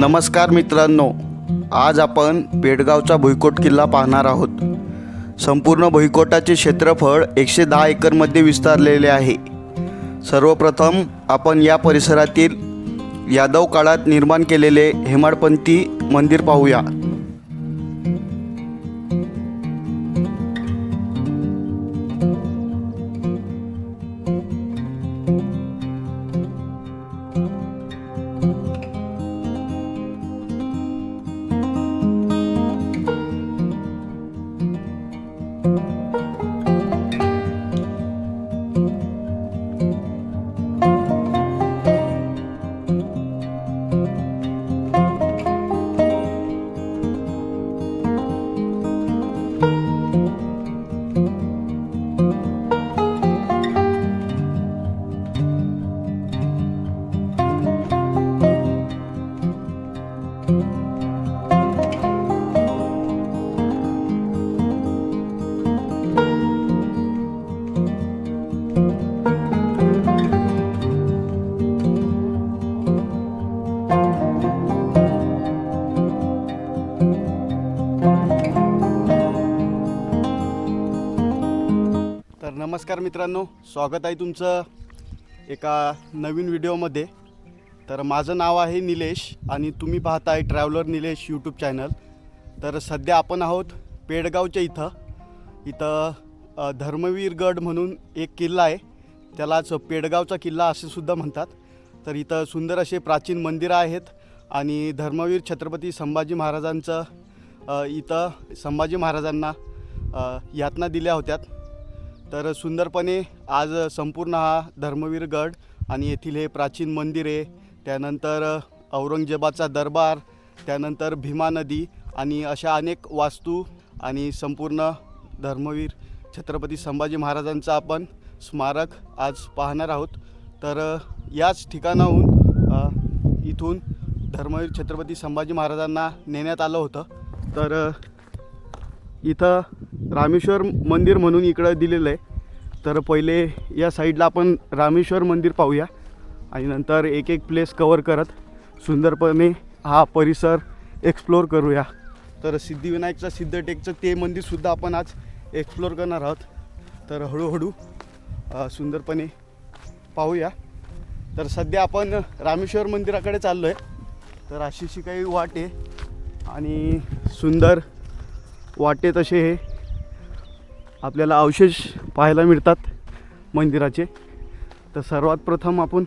नमस्कार मित्रांनो आज आपण पेडगावचा भुईकोट किल्ला पाहणार आहोत. संपूर्ण भुईकोटाचे क्षेत्रफळ एकशे दहा एकरमध्ये विस्तारलेले आहे. सर्वप्रथम आपण या परिसरातील यादव काळात निर्माण केलेले हेमाडपंथी मंदिर पाहूया. नमस्कार मित्रांनो स्वागत आहे तुमचं एका नवीन व्हिडिओमध्ये. तर माझं नाव आहे निलेश आणि तुम्ही पाहताय ट्रॅव्हलर निलेश यूट्यूब चॅनल. तर सध्या आपण आहोत पेडगावच्या इथं. इथं धर्मवीरगड म्हणून एक किल्ला आहे. त्यालाच पेडगावचा किल्ला असे सुद्धा म्हणतात. तर इथं सुंदर असे प्राचीन मंदिरं आहेत आणि धर्मवीर छत्रपती संभाजी महाराजांचं इथं संभाजी महाराजांना यातना दिल्या होत्या तर सुंदरपणे आज संपूर्ण हा धर्मवीर गड आणि येथील हे प्राचीन मंदिर आहे. त्यानंतर औरंगजेबाचा दरबार त्यानंतर भीमा नदी आणि अशा अनेक वास्तू आणि संपूर्ण धर्मवीर छत्रपती संभाजी महाराजांचा आपण स्मारक आज पाहणार आहोत. तर याच ठिकाणाहून इथून धर्मवीर छत्रपती संभाजी महाराजांना नेण्यात आलं होतं. तर इथं रामेश्वर मंदिर म्हणून इकडं दिलेलं आहे. तर पहिले या साईडला आपण रामेश्वर मंदिर पाहूया. आणि नंतर एक एक प्लेस कवर करत सुंदरपणे हा परिसर एक्सप्लोर करूया. तर सिद्धिविनायकचं सिद्धटेकचं ते मंदिरसुद्धा आपण आज एक्सप्लोर करणार आहोत. तर हळूहळू सुंदरपणे पाहूया. तर सध्या आपण रामेश्वर मंदिराकडे चाललो आहे तर अशीशी काही वाट आहे. आणि सुंदर वाटे तसे हे आपल्याला अवशेष पाहायला मिळतात मंदिराचे. तर सर्वात प्रथम आपण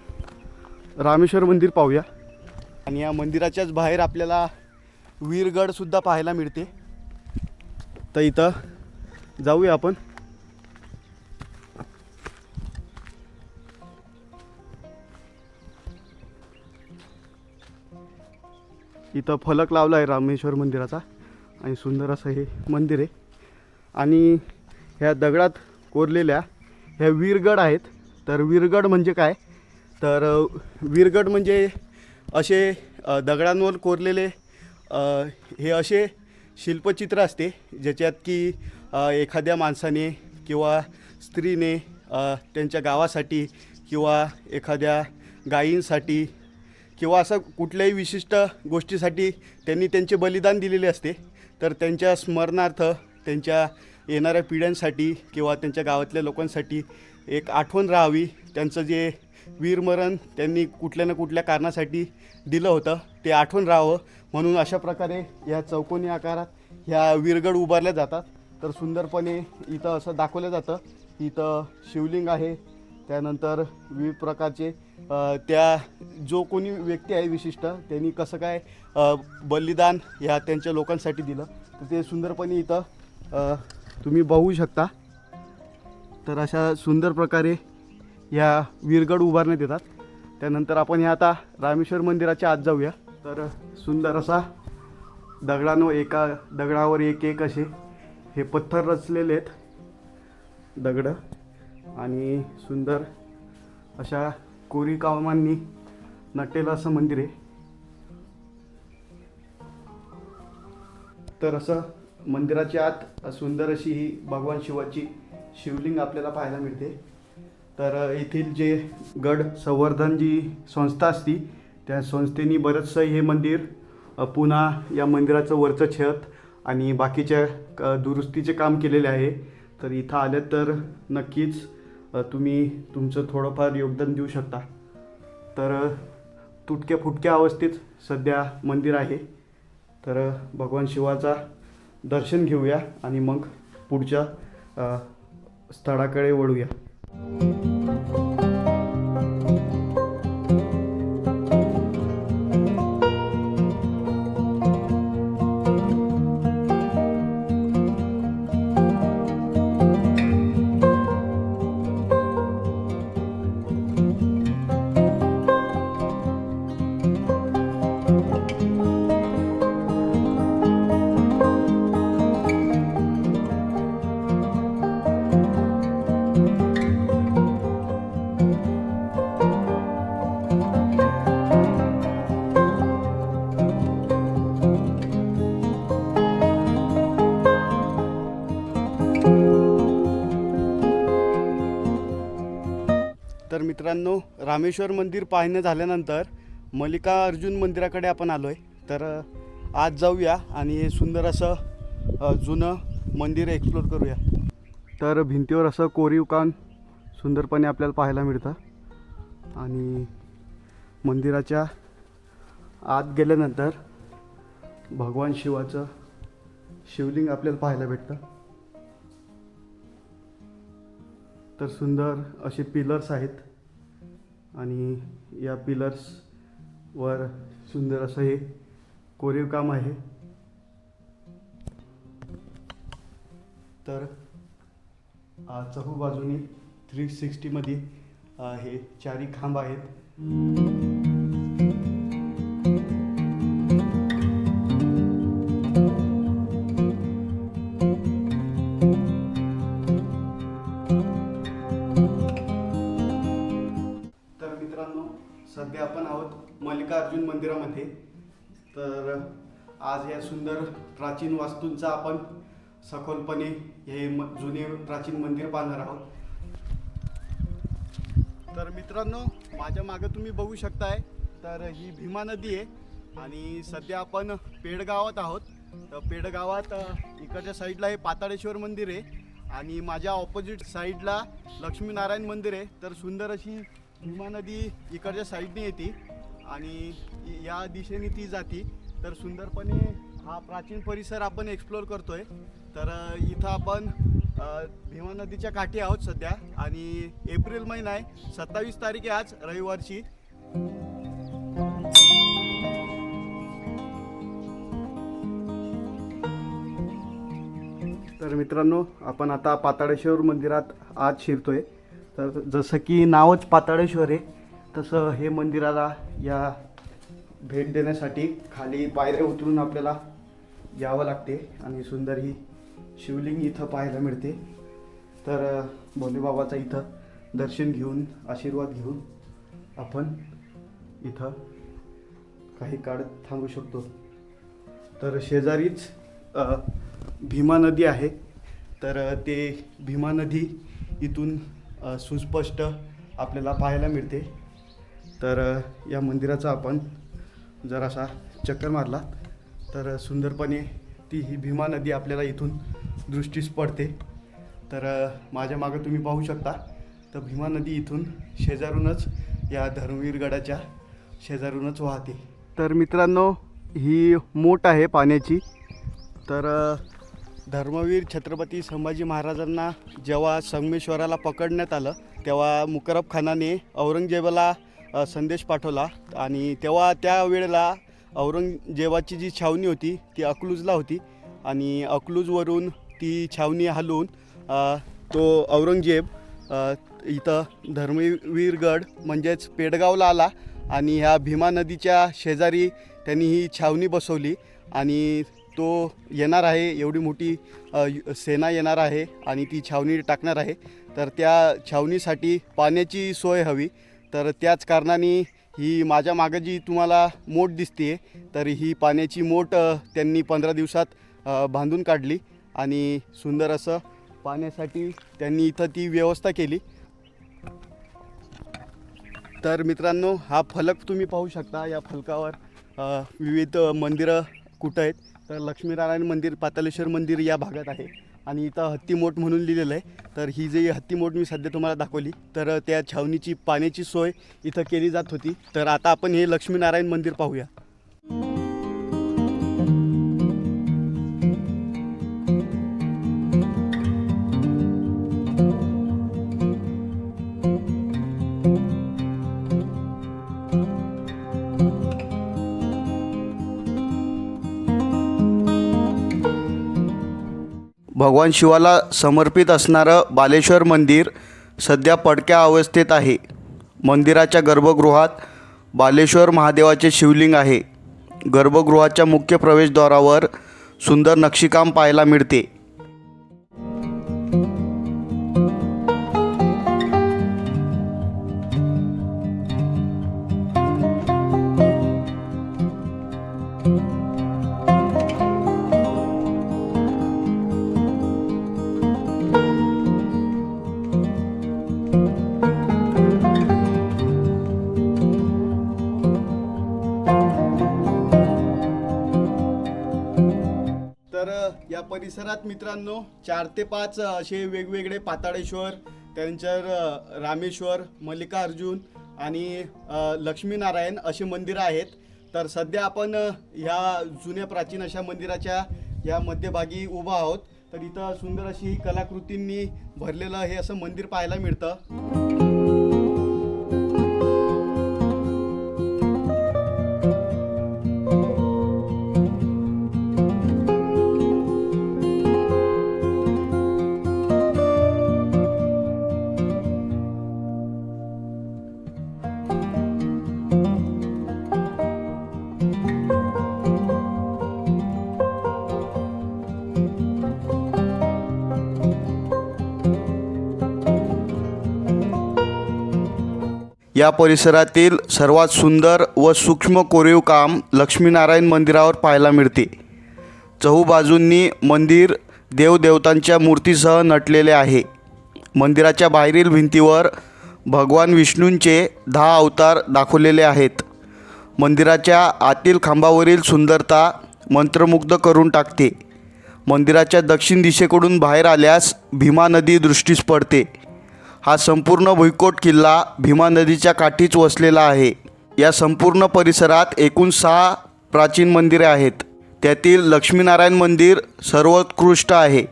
रामेश्वर मंदिर पाहूया. आणि या मंदिराच्याच बाहेर आपल्याला वीरगडसुद्धा पाहायला मिळते. तर इथं जाऊया आपण. इथं फलक लावला आहे रामेश्वर मंदिराचा. आणि सुंदर असं हे मंदिर आहे. आणि ह्या दगडात कोरलेल्या ह्या वीरगड आहेत. तर वीरगड म्हणजे काय? तर वीरगड म्हणजे असे दगडांवर कोरलेले हे असे शिल्पचित्र असते. ज्याच्यात की एखाद्या माणसाने किंवा स्त्रीने त्यांच्या गावासाठी किंवा एखाद्या गायींसाठी किंवा असं कुठल्याही विशिष्ट गोष्टीसाठी त्यांनी त्यांचे बलिदान दिलेले असते. तर त्यांच्या स्मरणार्थ त्यांच्या येणाऱ्या पिढ्यांसाठी किंवा त्यांच्या गावातल्या लोकांसाठी एक आठवण राहावी. त्यांचं जे वीरमरण त्यांनी कुठल्या ना कुठल्या कारणासाठी दिलं होतं ते आठवण राहावं. म्हणून अशा प्रकारे या चौकोनी आकारात ह्या वीरगड उभारल्या जातात. तर सुंदरपणे इथं असं दाखवलं जातं. इथं शिवलिंग आहे त्यानंतर विविध प्रकारचे त्या जो कोणी व्यक्ती आहे विशिष्ट त्यांनी कसं काय बलिदान ह्या त्यांच्या लोकांसाठी दिलं. तर ते सुंदरपणे इथं तुम्ही बघू शकता. तर अशा सुंदर प्रकारे या वीरगड उभारण्यात येतात. त्यानंतर आपण ह्या आता रामेश्वर मंदिराच्या आत जाऊया. तर सुंदर असा दगडांवर एका दगडावर एक एक असे हे पत्थर रचलेले आहेत. दगडं. आणि सुंदर अशा कोरी कामांनी असं मंदिर आहे. तर असं मंदिराच्या आत सुंदर अशी ही भगवान शिवाची शिवलिंग आपल्याला पाहायला मिळते. तर येथील जे गड संवर्धन जी संस्था असती त्या संस्थेनी बरंचसं हे मंदिर पुन्हा या मंदिराचं वरचं छत आणि बाकीच्या क- दुरुस्तीचे काम केलेले आहे. तर इथं आले तर नक्कीच तुम्ही तुमचं थोडंफार योगदान देऊ शकता. तर तुटक्या फुटक्या अवस्थेत सध्या मंदिर आहे. तर भगवान शिवाचा दर्शन घेऊया आणि मग पुढच्या स्थळाकडे वळूया. मित्रांनो रामेश्वर मंदिर पाहणं झाल्यानंतर मल्लिकार्जुन मंदिराकडे आपण आलो आहे तर आज जाऊया आणि हे सुंदर असं जुनं मंदिर एक्सप्लोर करूया. तर भिंतीवर असं कोरीव काम सुंदरपणे आपल्याला पाहायला मिळतं. आणि मंदिराच्या आत गेल्यानंतर भगवान शिवाचं शिवलिंग आपल्याला पाहायला भेटतं. तर सुंदर असे पिलर्स आहेत. आणि या पिलर्स वर सुंदर असं हे कोरीव काम आहे. तर चहू बाजूनी थ्री सिक्स्टीमध्ये हे चारी खांब आहेत. अर्जुन मंदिरामध्ये. तर आज या सुंदर प्राचीन वास्तूंचा आपण सखोलपणे हे म जुने प्राचीन मंदिर पाहणार आहोत. तर मित्रांनो माझ्या मागं तुम्ही बघू शकताय तर ही भीमा नदी आहे आणि सध्या आपण पेडगावात आहोत. तर पेडगावात इकडच्या साईडला हे पाताळेश्वर मंदिर आहे आणि माझ्या ऑपोजिट साईडला लक्ष्मीनारायण मंदिर आहे. तर सुंदर अशी भीमा नदी इकडच्या साईडने येते. आणि या दिशेने ती जाती. तर सुंदरपणे हा प्राचीन परिसर आपण एक्सप्लोअर करतोय. तर इथं आपण भीमा नदीच्या काठी आहोत सध्या आणि एप्रिल महिना आहे. सत्तावीस तारीख आहे आज रविवारची. तर मित्रांनो आपण आता पाताळेश्वर मंदिरात आज शिरतोय. तर जसं की नावच पाताळेश्वर आहे. तसं हे मंदिराला या भेट देण्यासाठी खाली पायऱ्या उतरून आपल्याला यावं लागते आणि सुंदर ही शिवलिंग इथं पाहायला मिळते. तर भोलेबाबाचं भोलेबाबाचा इथं दर्शन घेऊन आशीर्वाद घेऊन आपण इथं काही काळ थांबू शकतो. तर शेजारीच भीमा नदी आहे. तर ते भीमा नदी इथून सुस्पष्ट आपल्याला पाहायला मिळते. तर या मंदिराचा आपण जरासा चक्कर मारला. तर सुंदरपणे ती ही भीमा नदी आपल्याला इथून दृष्टीस पडते. तर माझ्या मागं तुम्ही पाहू शकता. तर भीमा नदी इथून शेजारूनच या धर्मवीर गडाच्या शेजारूनच वाहते. तर मित्रांनो ही मोठ आहे पाण्याची. तर धर्मवीर छत्रपती संभाजी महाराजांना जेव्हा संगमेश्वराला पकडण्यात आलं तेव्हा मुकरब खानाने औरंगजेबाला संदेश पाठवला. आणि तेव्हा त्या वेळेला औरंगजेबाची जी छावणी होती ती अकलूजला होती. आणि अकलूजवरून ती छावणी हलवून तो औरंगजेब इथं धर्मवीरगड म्हणजेच पेडगावला आला. आणि ह्या भीमा नदीच्या शेजारी त्यांनी ही छावणी बसवली. आणि तो येणार आहे एवढी मोठी सेना येणार आहे. आणि ती छावणी टाकणार आहे. तर त्या छावणीसाठी पाण्याची सोय हवी. तर त्याच कारणाने ही माझ्या मागं जी तुम्हाला मोठ दिसते तर ही पाण्याची मोठ त्यांनी पंधरा दिवसात बांधून काढली आणि सुंदर असं पाण्यासाठी त्यांनी इथं ती व्यवस्था केली. तर मित्रांनो हा फलक तुम्ही पाहू शकता. या फलकावर विविध मंदिरं कुठं आहेत? तर लक्ष्मीनारायण मंदिर पातालेश्वर मंदिर या भागात आहे. आणि इथं हत्तीमोठ म्हणून लिहिलेलं आहे. तर ही जी हत्तीमोट मी सध्या तुम्हाला दाखवली तर त्या छावणीची पाण्याची सोय इथं केली जात होती. तर आता आपण हे लक्ष्मीनारायण मंदिर पाहूया. भगवान शिवाला समर्पित असणारं बालेश्वर मंदिर सध्या पडक्या अवस्थेत आहे. मंदिराच्या गर्भगृहात बालेश्वर महादेवाचे शिवलिंग आहे. गर्भगृहाच्या मुख्य प्रवेशद्वारावर सुंदर नक्षीकाम पाहायला मिळते. परिसरात मित्रांनो चार ते पाच असे वेगवेगळे पाताळेश्वर त्यानंतर रामेश्वर मल्लिकार्जुन आणि लक्ष्मीनारायण असे मंदिरं आहेत. तर सध्या आपण ह्या जुन्या प्राचीन अशा मंदिराच्या या मध्यभागी उभा आहोत. तर इथं सुंदर अशी ही कलाकृतींनी भरलेलं हे असं मंदिर पाहायला मिळतं. या परिसरातील सर्वात सुंदर व सूक्ष्म कोरीव काम लक्ष्मीनारायण मंदिरावर पाहायला मिळते. चहूबाजूंनी मंदिर देवदेवतांच्या मूर्तीसह नटलेले आहे. मंदिराच्या बाहेरील भिंतीवर भगवान विष्णूंचे दहा अवतार दाखवलेले आहेत. मंदिराच्या आतील खांबावरील सुंदरता मंत्रमुग्ध करून टाकते. मंदिराच्या दक्षिण दिशेकडून बाहेर आल्यास भीमा नदी दृष्टीस पडते. हा संपूर्ण भुईकोट किल्ला भीमा नदीच्या काठीच वसलेला आहे. या संपूर्ण परिसरात एकूण सहा प्राचीन मंदिरे आहेत. त्यातील लक्ष्मीनारायण मंदिर सर्वोत्कृष्ट आहे.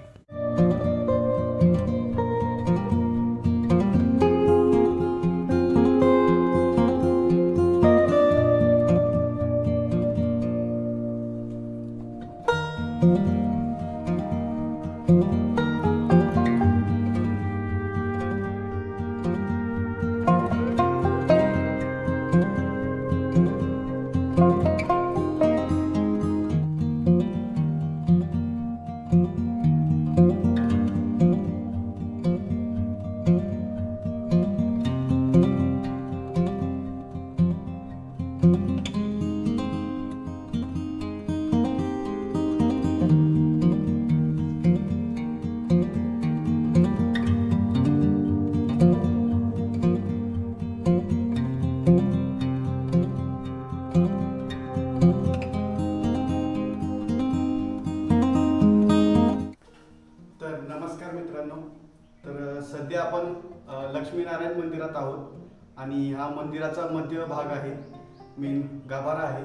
तर नमस्कार मित्रांनो. तर सध्या आपण लक्ष्मीनारायण मंदिरात आहोत आणि हा मंदिराचा मध्य भाग आहे मेन गाभारा आहे.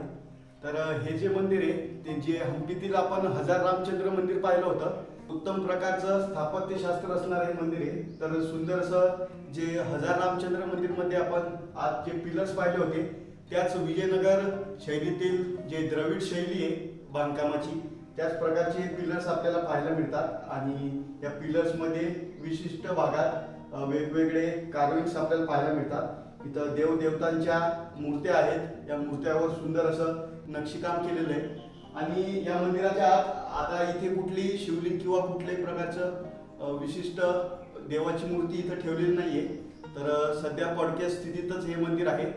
तर हे जे मंदिर आहे ते जे हंपीतील आपण हजार रामचंद्र मंदिर पाहिलं होतं उत्तम प्रकारचं स्थापत्यशास्त्र असणारं हे मंदिर आहे. तर सुंदर असं जे हजार रामचंद्र मंदिरमध्ये आपण आज जे पिलर्स पाहिले होते त्याच विजयनगर शैलीतील जे द्रविड शैली आहे बांधकामाची त्याच प्रकारचे पिलर्स आपल्याला पाहायला मिळतात आणि या पिलर्समध्ये विशिष्ट भागात वेगवेगळे कार्विंग्स आपल्याला पाहायला मिळतात. इथं देवदेवतांच्या मूर्त्या आहेत. या मूर्त्यावर सुंदर असं नक्षीकाम केलेलं आहे. आणि या मंदिराच्या आत आता इथे कुठली शिवलिंग किंवा कुठल्याही प्रकारचं विशिष्ट देवाची मूर्ती इथं ठेवलेली नाही आहे तर सध्या पडक्या स्थितीतच हे मंदिर आहे.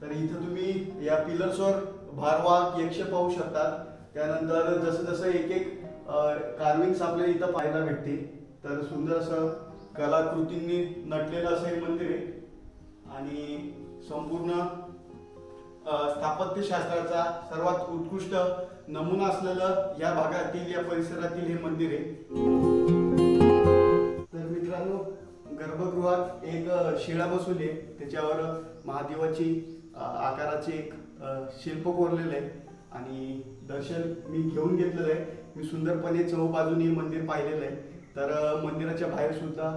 तर इथं तुम्ही या पिलर्सवर भारवा यक्ष पाहू शकतात त्यानंतर जसं जसं एक एक कार्विंग्स आपल्याला इथं पाहायला भेटते तर सुंदर असं कलाकृतींनी नटलेलं असं हे मंदिर आहे. आणि संपूर्ण स्थापत्यशास्त्राचा सर्वात उत्कृष्ट नमुना असलेलं या भागातील या परिसरातील हे मंदिर आहे. तर मित्रांनो गर्भगृहात एक शिळा बसवली आहे. त्याच्यावर महादेवाची आकाराचे एक शिल्प कोरलेलं आहे. आणि दर्शन मी घेऊन घेतलेलं आहे. मी सुंदरपणे चौबाजूनी मंदिर पाहिलेलं आहे. तर मंदिराच्या बाहेर सुद्धा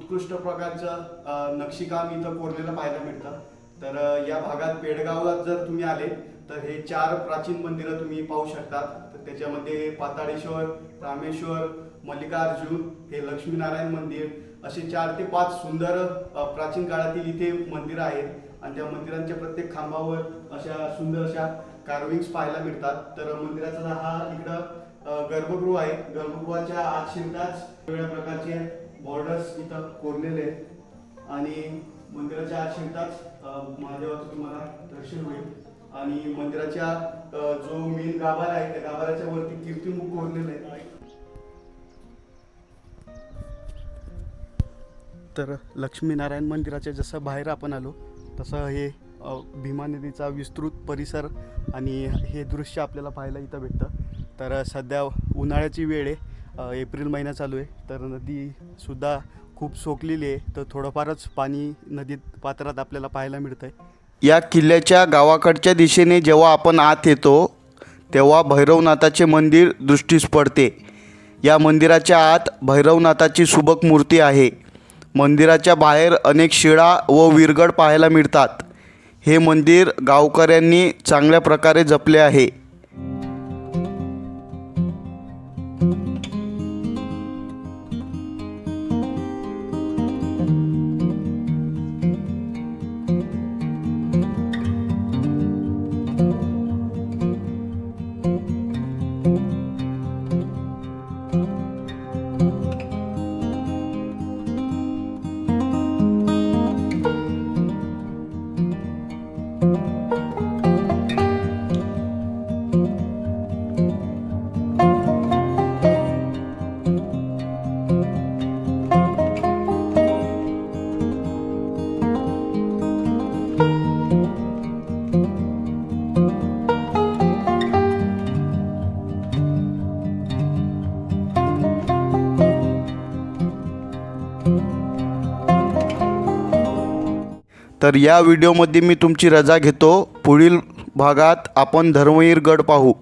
उत्कृष्ट प्रकारचं नक्षीकाम इथं कोरलेलं पाहायला मिळतं. तर या भागात पेडगावला जर तुम्ही आले तर हे चार प्राचीन मंदिरं तुम्ही पाहू शकतात. तर त्याच्यामध्ये पाताळेश्वर रामेश्वर मल्लिकार्जुन हे लक्ष्मीनारायण मंदिर असे चार ते पाच सुंदर प्राचीन काळातील इथे मंदिरं आहेत. आणि त्या मंदिरांच्या प्रत्येक खांबावर अशा सुंदर अशा कार्विंग्स पाहायला मिळतात. तर मंदिराचा हा इकडं गर्भगृह आहे. गर्भगृहाच्या आत शिरताच वेगवेगळ्या प्रकारचे बॉर्डर्स इथं कोरलेले आहेत. आणि मंदिराच्या आत शिरताच महादेवाचं तुम्हाला दर्शन होईल. आणि मंदिराच्या जो मेन गाभारा आहे त्या गाभाऱ्याच्या वरती कीर्तिमुख कोरलेलं आहे तर लक्ष्मीनारायण मंदिराच्या जसं बाहेर आपण आलो तसं हे भीमा नदीचा विस्तृत परिसर आणि हे दृश्य आपल्याला पाहायला इथं भेटतं. तर सध्या उन्हाळ्याची वेळ आहे. एप्रिल महिना चालू आहे. तर नदीसुद्धा खूप सोकलेली आहे. तर थोडंफारच पाणी नदीत पात्रात आपल्याला पाहायला मिळतं आहे या किल्ल्याच्या गावाकडच्या दिशेने जेव्हा आपण आत येतो तेव्हा भैरवनाथाचे मंदिर दृष्टीस पडते. या मंदिराच्या आत भैरवनाथाची सुबक मूर्ती आहे. मंदिराच्या बाहेर अनेक शिळा व विरगड पाहायला मिळतात. हे मंदिर गावकऱ्यांनी चांगल्या प्रकारे जपले आहे. तर या व्हिडिओमध्ये मी तुमची रजा घेतो. पुढील भागात आपण धर्मवीर गड पाहू.